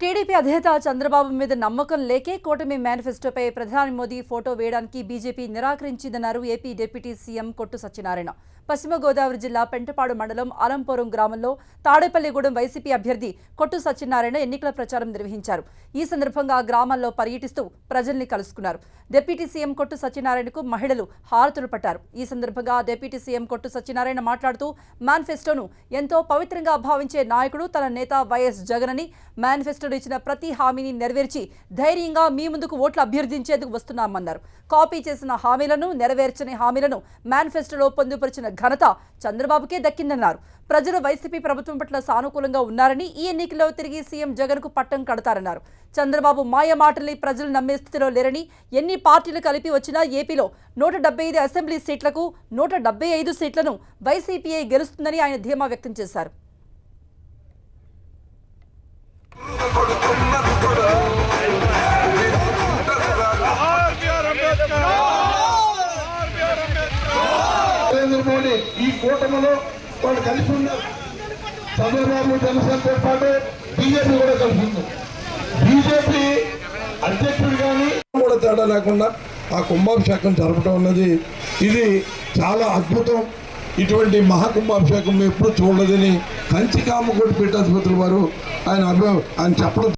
TDP అధినేత చంద్రబాబు మీద నమ్మకం లేకే కూటమి మేనిఫెస్టోపై ప్రధాని మోదీ ఫోటో వేయడానికి BJP నిరాకరించిందన్నారు AP deputy CM Kottu Satyanarayana. పశ్చిమ గోదావరి జిల్లా పెంటపాడు మండలం అలంపురం గ్రామంలో తాడేపల్లిగూడెం వైసీపీ అభ్యర్థి కొట్టు సత్యనారాయణ ఎన్నికల ప్రచారం నిర్వహించారు. ఈ సందర్భంగా గ్రామంలో గ్రామాల్లో పర్యటిస్తూ ప్రజల్ని కలుసుకున్నారు. డిప్యూటీ సీఎం కొట్టు సత్యనారాయణకు మహిళలు హారతులు పట్టారు. ఈ సందర్భంగా డిప్యూటీ సీఎం కొట్టు సత్యనారాయణ మాట్లాడుతూ మేనిఫెస్టోను ఎంతో పవిత్రంగా భావించే నాయకుడు తన నేత వైఎస్ జగన్ అని మేనిఫెస్టోలో ఇచ్చిన ప్రతి హామీని నెరవేర్చి ధైర్యంగా మీ ముందుకు ఓట్లు అభ్యర్థించేందుకు వస్తున్నామన్నారు. కాపీ చేసిన హామీలను నెరవేర్చని హామీలను మేనిఫెస్టోలో పొందుపరిచిన ఘనత చంద్రబాబుకే దక్కిందన్నారు. ప్రజలు వైసీపీ ప్రభుత్వం పట్ల సానుకూలంగా ఉన్నారని ఈ ఎన్నికల్లో తిరిగి సీఎం జగన్కు పట్టం కడతారన్నారు. చంద్రబాబు మాయ మాటల్ని ప్రజలు నమ్మే స్థితిలో లేరని ఎన్ని పార్టీలు కలిపి వచ్చినా ఏపీలో నూట డెబ్బై ఐదు అసెంబ్లీ సీట్లకు నూట ఐదు సీట్లను వైసీపీఐ గెలుస్తుందని ఆయన ధీమా వ్యక్తం చేశారు. నరేంద్ర ఈ కూటమిలో వాళ్ళు కలిసి ఉన్నారు చంద్రబాబు జనసేనతో పాటు బీజేపీ కూడా కలిసి ఉంది. బీజేపీ అధ్యక్షుడు కానీ కూడా తేడా లేకుండా ఆ కుంభాభిషేకం జరపడం అన్నది ఇది చాలా అద్భుతం. ఇటువంటి మహాకుంభాభిషేకం ఎప్పుడు చూడలేదని కంచి కామకోటి పీఠాధిపతులు వారు ఆయన అభి ఆయన చెప్పడం